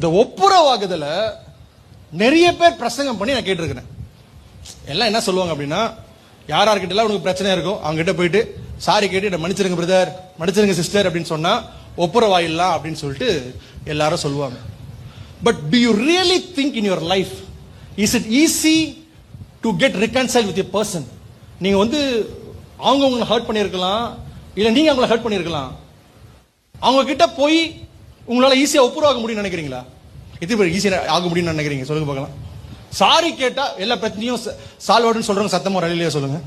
இந்த ஒப்புரவாகுதல நிறைய பேர் பிரசங்கம் பண்ணி நான் கேட்டிருக்கிறேன். எல்லாம் என்ன சொல்லுவாங்க அப்படின்னா யார் யார்கிட்ட உனக்கு பிரச்சனை இருக்கும் அவங்க கிட்ட போயிட்டு சாரி கேட்டு என்னை மன்னிச்சிருங்க பிரதர் மன்னிச்சிருங்க சிஸ்டர் அப்படின்னு சொன்னா ஒப்புரவாயிடலாம் அப்படின்னு சொல்லிட்டு எல்லாரும் சொல்லுவாங்க. But do you really think in your life is it easy to get reconcile with a person நீங்க வந்து அவங்க உங்களை ஹர்ட் பண்ணியிருக்கலாம் இல்லை நீங்க அவங்கள ஹர்ட் பண்ணியிருக்கலாம். அவங்க கிட்ட போய் உங்களால ஈஸியா ஒப்புரவாக முடியும்னு நினைக்கிறீங்களா? இது ஈஸியா ஆக முடியும்னு நினைக்கிறீங்க? சொல்லுங்க பார்க்கலாம். சாரி கேட்டா எல்லா பிரச்சனையும் சால்வ் ஆகுதுன்னு சொல்கிறவங்க சத்தமாக ரலிலையா சொல்லுங்க.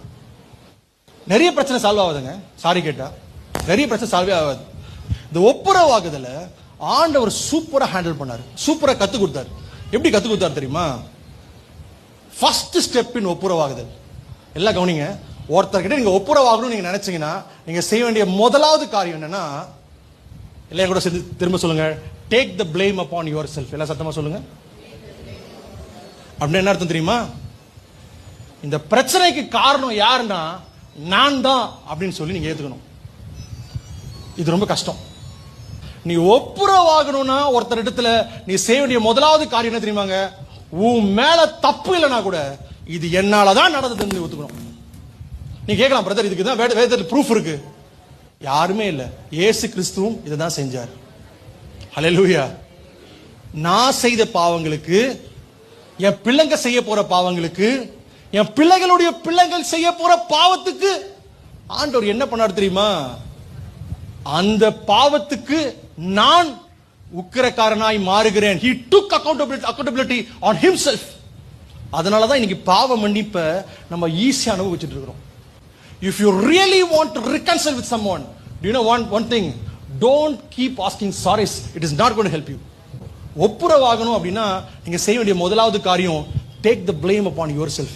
நிறைய பிரச்சனை சால்வ் ஆகுதுங்க. சாரி கேட்டா. நிறைய பிரச்சனை சால்வே ஆகாது. இந்த ஒப்புரவாகுதல ஆண்டவர் சூப்பரா ஹேண்டில் பண்ணாரு. சூப்பரா கத்து கொடுத்தாரு. எப்படி கத்து கொடுத்தாரு தெரியுமா? ஃபர்ஸ்ட் ஸ்டெப் இன் ஒப்புரவாகுதல் எல்லாம் கவனிங்க. ஒருத்தர்கிட்ட நீங்க ஒப்புரவாகணும்னு நீங்க நினைச்சீங்கன்னா நீங்க செய்ய வேண்டிய முதலாவது காரியம் என்னன்னா இல்லை கூட சேர்ந்து திரும்ப சொல்லுங்க. Take the blame upon yourself எல்லாம் சத்தமாக சொல்லுங்க. அப்படின்னு என்ன அர்த்தம் தெரியுமா? இந்த பிரச்சனைக்கு காரணம் யாருன்னா நான் தான் அப்படின்னு சொல்லி நீங்க ஏத்துக்கணும். இது ரொம்ப கஷ்டம். நீ ஒப்புரவாகணும்னா ஒருத்தர் இடத்துல நீ செய்ய வேண்டிய முதலாவது காரியம் என்ன தெரியுமாங்க? உன் மேல தப்பு இல்லைனா கூட இது என்னால தான் நடந்ததுன்னு நீ ஒத்துக்கணும். நீ கேட்கலாம் பிரதர் இதுக்கு தான் வேதத்தில் ப்ரூஃப் இருக்கு. யாருமே இல்லை. இயேசு கிறிஸ்துவும் இதை தான் செஞ்சார். ஹலலூயா நான் செய்த பாவங்களுக்கு என் பிள்ளைங்க செய்ய போற பாவங்களுக்கு என் பிள்ளைகளுடைய பிள்ளைகள் செய்ய போற பாவத்துக்கு ஆண்டவர் என்ன பண்ணார் தெரியுமா? அந்த பாவத்துக்கு நான் உக்கிரக்காரனாய் மாறுகிறேன். He took accountability accountability on himself அதனால தான் இன்னைக்கு பாவ மன்னிப்பை நம்ம ஈஸியா அனுபவிச்சுட்டு இருக்கிறோம். if you really want to reconcile with someone do you know one one thing don't keep asking sorries it is not going to help you ஒப்புரவாகணும் அப்படின்னா நீங்க செய்ய வேண்டிய முதலாவது காரியம் take the blame upon yourself